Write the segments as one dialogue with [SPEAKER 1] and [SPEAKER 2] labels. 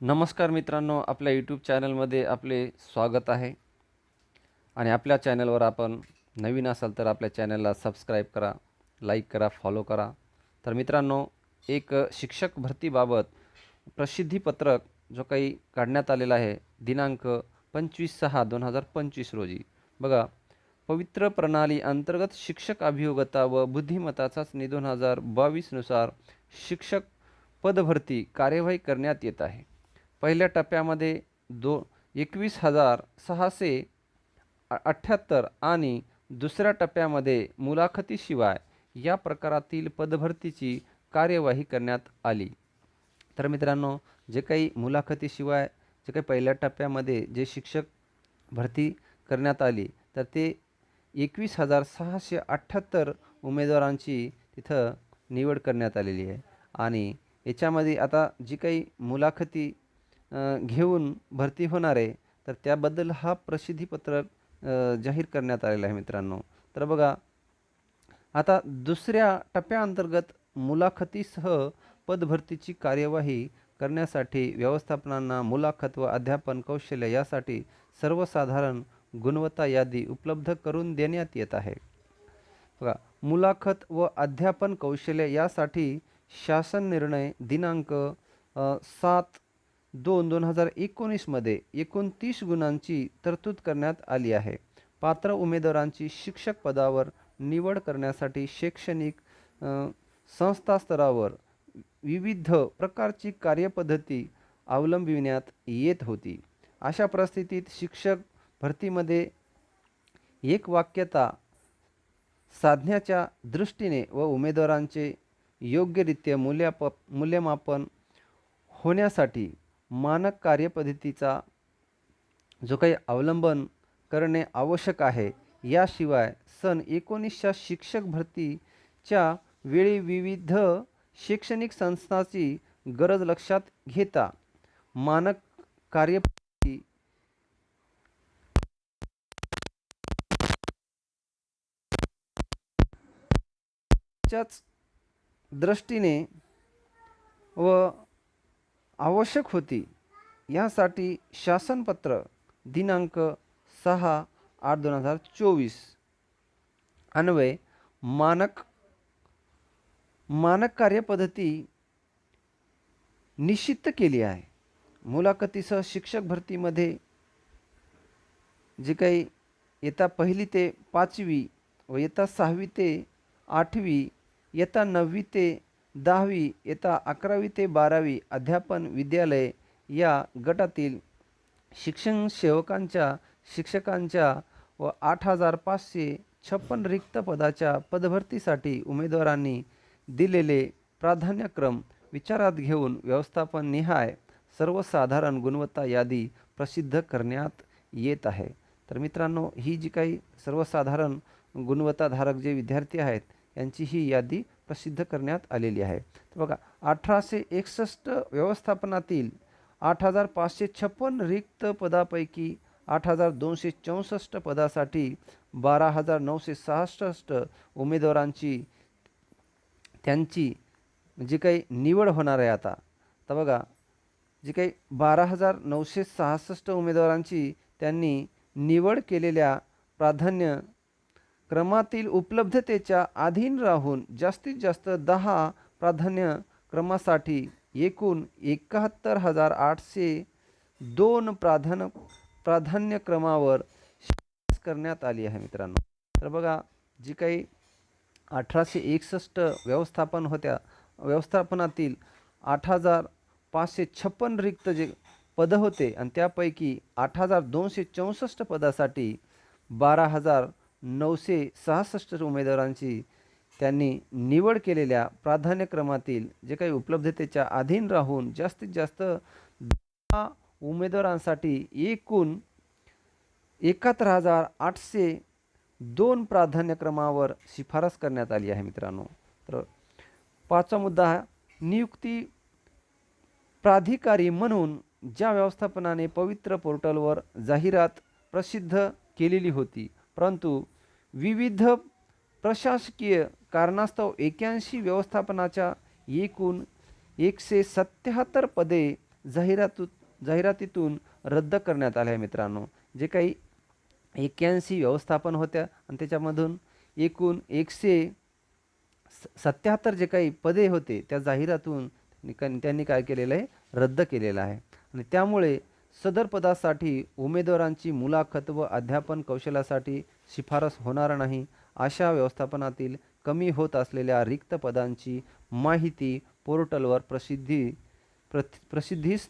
[SPEAKER 1] नमस्कार मित्रांनो आपल्या यूट्यूब चॅनलमध्ये आपले स्वागत आहे. आणि आपल्या चॅनलवर आपण नवीन असाल तर आपल्या चॅनलला सबस्क्राईब करा लाईक करा फॉलो करा. तर मित्रांनो एक शिक्षक भरतीबाबत प्रसिद्धीपत्रक जो काही काढण्यात आलेला आहे दिनांक पंचवीस सहा दोन हजार पंचवीस रोजी. बघा पवित्र प्रणाली अंतर्गत शिक्षक अभियोगता व बुद्धिमत्ता चाचणी दोन हजार बावीसनुसार शिक्षक पदभरती कार्यवाही करण्यात येत आहे. पहिल्या टप्प्यामध्ये दो एकवीस हजार सहाशे अठ्ठ्याहत्तर आणि दुसऱ्या टप्प्यामध्ये मुलाखतीशिवाय या प्रकारातील पदभरतीची कार्यवाही करण्यात आली. तर मित्रांनो जे काही मुलाखतीशिवाय जे काही पहिल्या टप्प्यामध्ये जे शिक्षक भरती करण्यात आली तर ते एकवीस हजार सहाशे अठ्ठ्याहत्तर उमेदवारांची तिथं निवड करण्यात आलेली आहे. आणि याच्यामध्ये आता जी काही मुलाखती घेऊन भरती होणार आहे तर त्याबद्दल हा प्रसिद्धीपत्रक जाहीर करण्यात आलेला आहे मित्रांनो. तर बघा आता दुसऱ्या टप्प्याअंतर्गत मुलाखतीसह पदभरतीची कार्यवाही करण्यासाठी व्यवस्थापनांना मुलाखत व अध्यापन कौशल्य यासाठी सर्वसाधारण गुणवत्ता यादी उपलब्ध करून देण्यात येत आहे. बघा मुलाखत व अध्यापन कौशल्य यासाठी शासन निर्णय दिनांक सात दोन दोन हजार एकोणीसमध्ये एकोणतीस गुणांची तरतूद करण्यात आली आहे. पात्र उमेदवारांची शिक्षक पदावर निवड करण्यासाठी शैक्षणिक संस्थास्तरावर संस्था स्तरावर विविध प्रकारची कार्यपद्धती अवलंबिण्यात येत होती. अशा परिस्थितीत शिक्षक भरतीमध्ये एक वाक्यता साधण्याच्या दृष्टीने व उमेदवारांचे योग्यरित्या मूल्याप मूल्यमापन होण्यासाठी मानक कार्यपद्धतीचा जो काही अवलंबन करणे आवश्यक आहे याशिवाय सन एकोणीसच्या शिक्षक भरतीच्या वेळी विविध शैक्षणिक संस्थांची गरज लक्षात घेता मानक कार्यपद्धती च्याच दृष्टीने व आवश्यक होती. यासाठी शासनपत्र दिनांक सहा आठ दोन हजार चोवीस. अन्वय मानक मानक कार्यपद्धती निश्चित केली आहे. मुलाखतीसह शिक्षक भरतीमध्ये जे काही येता पहिली ते पाचवी व येता सहावी ते आठवी येता नववी ते दहावी इयत्ता अकरावी ते बारावी अध्यापन विद्यालय या गटातील शिक्षण सेवकांच्या शिक्षकांच्या व आठ हजार पाचशे छप्पन रिक्त पदाच्या पदभरतीसाठी उमेदवारांनी दिलेले प्राधान्यक्रम विचारात घेऊन व्यवस्थापन निहाय सर्वसाधारण गुणवत्ता यादी प्रसिद्ध करण्यात येत आहे. तर मित्रांनो ही जी काही सर्वसाधारण गुणवत्ताधारक जे विद्यार्थी आहेत यांची ही यादी प्रसिद्ध करण्यात आलेली आहे. तर बघा अठराशे एकसष्ट व्यवस्थापनातील आठ हजार पाचशे छप्पन रिक्त पदापैकी आठ हजार दोनशे चौसष्ट पदासाठी बारा हजार नऊशे सहासष्ट उमेदवारांची त्यांची जी काही निवड होणार आहे आता तर बघा जी काही बारा हजार नऊशे सहासष्ट उमेदवारांची त्यांनी निवड केलेल्या प्राधान्य क्रमातील उपलब्धतेच्या अधीन राहून जास्तीत जास्त दहा प्राधान्य क्रमासाठी एकूण एकाहत्तर हजार आठशे दोन प्राधान्य प्राधान्यक्रमावर शिफारस करण्यात आली आहे मित्रांनो. तर बघा जी काही अठराशे एकसष्ट व्यवस्थापन होत्या व्यवस्थापनातील आठ हजार पाचशे छप्पन रिक्त जे पदं होते आणि त्यापैकी आठ हजार दोनशे चौसष्ट पदासाठी बारा हजार नऊशे सहासष्ट उमेदवारांची त्यांनी निवड केलेल्या प्राधान्यक्रमातील जे काही उपलब्धतेच्या अधीन राहून जास्तीत जास्त दहा उमेदवारांसाठी एकूण एकाहत्तर हजार आठशे दोन प्राधान्यक्रमावर शिफारस करण्यात आली आहे मित्रांनो. तर पाचवा मुद्दा नियुक्ती प्राधिकारी म्हणून ज्या व्यवस्थापनाने पवित्र पोर्टलवर जाहिरात प्रसिद्ध केलेली होती परंतु विविध प्रशासकीय कारणास्तव एक्याऐंशी व्यवस्थापनाच्या एकूण एकशे सत्याहत्तर पदे जाहिरातू जाहिरातीतून रद्द करण्यात आल्या आहे मित्रांनो. जे काही एक्याऐंशी व्यवस्थापन होत्या आणि त्याच्यामधून एकूण एकशे स सत्याहत्तर जे काही पदे होते त्या जाहिरातून त्यांनी काय केलेलं आहे? रद्द केलेलं आहे. आणि त्यामुळे सदर पदासाठी उमेदवारांची मुलाखत व अध्यापन कौशल्यासाठी शिफारस होणार नाही अशा व्यवस्थापनातील कमी होत असलेल्या रिक्त पदांची माहिती पोर्टलवर प्रसिद्धी प्र प्रसिद्धीस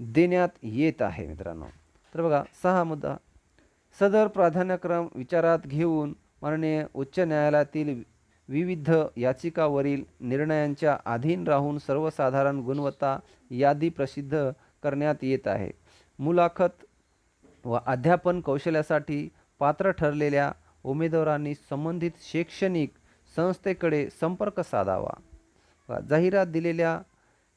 [SPEAKER 1] देण्यात येत आहे मित्रांनो. तर बघा सहा मुद्दा. सदर प्राधान्यक्रम विचारात घेऊन माननीय उच्च न्यायालयातील विविध याचिकावरील निर्णयांच्या अधीन राहून सर्वसाधारण गुणवत्ता यादी प्रसिद्ध करण्यात येत आहे. मुलाखत व अध्यापन कौशल्यासाठी पात्र ठरलेल्या उमेदवारांनी संबंधित शैक्षणिक संस्थेकडे संपर्क साधावा. जाहिरात दिलेल्या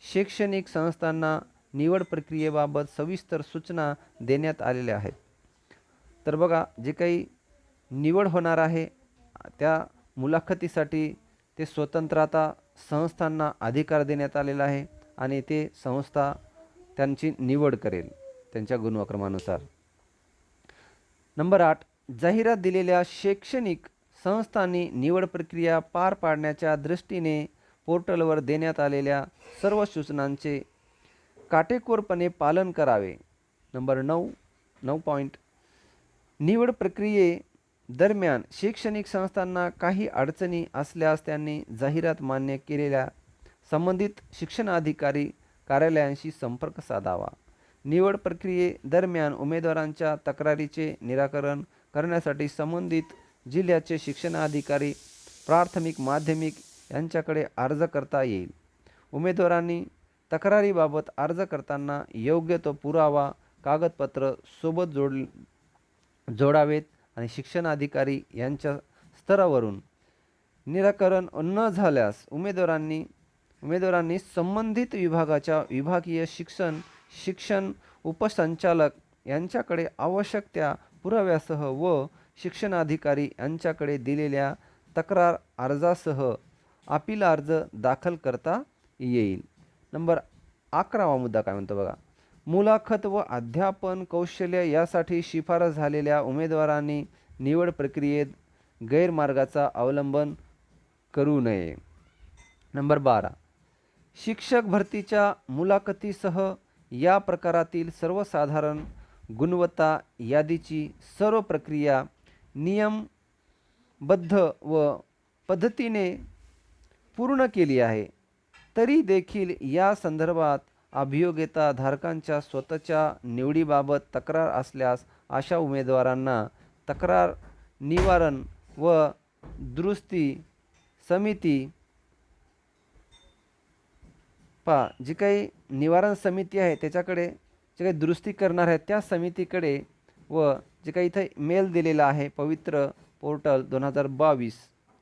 [SPEAKER 1] शैक्षणिक संस्थांना निवड प्रक्रियेबाबत सविस्तर सूचना देण्यात आलेल्या आहेत. तर बघा जे काही निवड होणार आहे त्या मुलाखतीसाठी ते स्वतंत्र आता संस्थांना अधिकार देण्यात आलेला आहे आणि ते संस्था त्यांची निवड करेल त्यांच्या गुणवक्रमानुसार. नंबर आठ जाहिरात दिलेल्या शैक्षणिक संस्थांनी निवड प्रक्रिया पार पाडण्याच्या दृष्टीने पोर्टलवर देण्यात आलेल्या सर्व सूचनांचे काटेकोरपणे पालन करावे. नंबर नऊ नऊ पॉईंट निवड प्रक्रिये दरम्यान शैक्षणिक संस्थांना काही अडचणी असल्यास त्यांनी जाहिरात मान्य केलेल्या संबंधित शिक्षणाधिकारी कार्यालयांशी संपर्क साधावा. निवड प्रक्रियेदरम्यान उमेदवारांच्या तक्रारीचे निराकरण करण्यासाठी संबंधित जिल्ह्याचे शिक्षणाधिकारी प्राथमिक माध्यमिक यांच्याकडे अर्ज करता येईल. उमेदवारांनी तक्रारीबाबत अर्ज करताना योग्य तो पुरावा कागदपत्र सोबत जोड जोडावेत आणि शिक्षणाधिकारी यांच्या स्तरावरून. निराकरण न झाल्यास उमेदवारांनी उमेदवारांनी संबंधित विभागाच्या विभागीय शिक्षण शिक्षण उपसंचालक यांच्याकडे आवश्यक त्या पुराव्यासह व शिक्षणाधिकारी यांच्याकडे दिलेल्या तक्रार अर्जासह अपील अर्ज दाखल करता येईल. नंबर अकरावा मुद्दा काय म्हणतो बघा? मुलाखत व अध्यापन कौशल्य यासाठी शिफारस झालेल्या उमेदवारांनी निवड प्रक्रियेत गैरमार्गाचा अवलंबन करू नये. नंबर बारा. शिक्षक भरतीच्या मुलाखतीसह या प्रकारातील सर्वसाधारण गुणवत्ता यादीची सर्व प्रक्रिया नियमबद्ध व पद्धतीने पूर्ण केली आहे. तरी देखील या संदर्भात अभियोग्यता धारकांच्या स्वतःच्या निवडीबाबत तक्रार असल्यास अशा उमेदवारांना तक्रार निवारण व दुरुस्ती समिती पा जी काही निवारण समिती आहे त्याच्याकडे जे काही दुरुस्ती करणार आहे त्या समितीकडे व जे काही इथं मेल दिलेला आहे पवित्र पोर्टल दोन हजार बावीस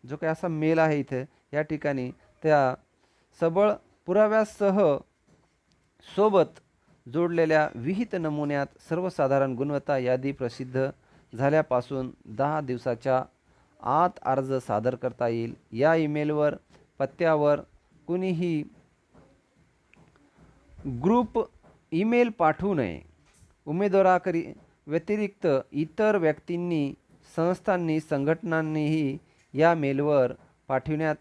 [SPEAKER 1] जो काही असा मेल आहे इथे या ठिकाणी त्या सबळ पुराव्यासह सोबत जोडलेल्या विहित नमुन्यात सर्वसाधारण गुणवत्ता यादी प्रसिद्ध झाल्यापासून दहा दिवसाच्या आत अर्ज सादर करता येईल. या ईमेलवर पत्त्यावर कुणीही ग्रुप ईमेल पाठवू नये. उमेदवाराकरी व्यतिरिक्त इतर व्यक्तींनी संस्थांनी संघटनांनीही या मेलवर पाठविण्यात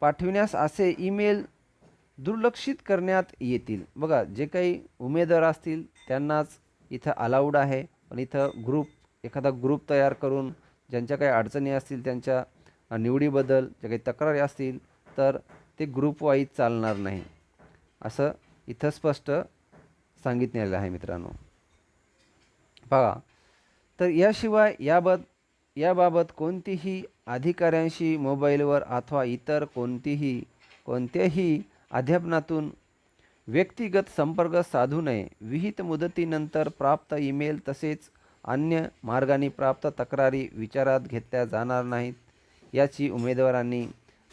[SPEAKER 1] पाठविण्यास असे ईमेल दुर्लक्षित करण्यात येतील. बघा जे काही उमेदवार असतील त्यांनाच इथं अलाउड आहे. पण इथं ग्रुप एखादा ग्रुप तयार करून ज्यांच्या काही अडचणी असतील त्यांच्या निवडीबद्दल ज्या काही तक्रारी असतील तर ते ग्रुप वाईज चालणार नाही. असं इथं स्पष्ट सांगितलेलं आहे मित्रांनो. बघा तर याशिवाय याबत याबाबत कोणतीही अधिकाऱ्यांशी मोबाईलवर अथवा इतर कोणतीही कोणत्याही अध्यापनातून व्यक्तिगत संपर्क साधू नये. विहित मुदतीनंतर प्राप्त ईमेल तसेच अन्य मार्गाने प्राप्त तक्रारी विचारात घेतल्या जाणार नाहीत याची उमेदवारांनी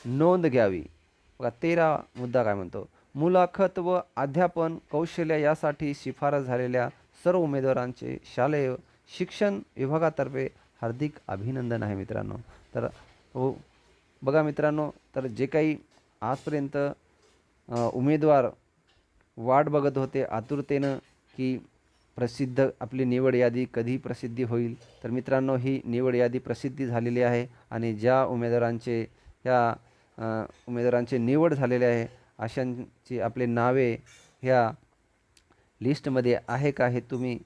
[SPEAKER 1] नोंद घ्यावी. बघा तेरा मुद्दा काय म्हणतो? मुलाखत व अध्यापन कौशल्य यासाठी शिफारस झालेल्या सर्व उमेदवारांचे शालेय शिक्षण विभागातर्फे हार्दिक अभिनंदन आहे मित्रांनो. तर हो बघा मित्रांनो तर जे काही आजपर्यंत उमेदवार वाट बघत होते आतुरतेनं की प्रसिद्ध आपली निवड यादी कधी प्रसिद्धी होईल? तर मित्रांनो ही निवड यादी प्रसिद्धी झालेली आहे आणि ज्या उमेदवारांचे ह्या उमेदवारांचे निवड झालेले आहे अशांची आपले नावे ह्या लिस्टमध्ये आहे का हे तुम्ही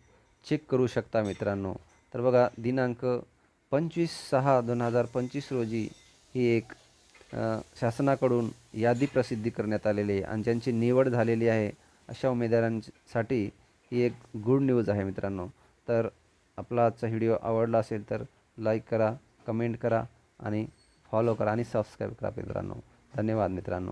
[SPEAKER 1] चेक करू शकता मित्रांनो. तर बघा दिनांक पंचवीस सहा दोन हजार पंचवीस रोजी ही एक शासनाकडून यादी प्रसिद्धी करण्यात आलेली आहे आणि ज्यांची निवड झालेली आहे अशा उमेदवारांसाठी ही एक गुड न्यूज आहे मित्रांनो. तर आपला आजचा व्हिडिओ आवडला असेल तर लाईक करा कमेंट करा आणि फॉलो करा आणि सबस्क्राईब करा मित्रांनो. धन्यवाद मित्रांनो.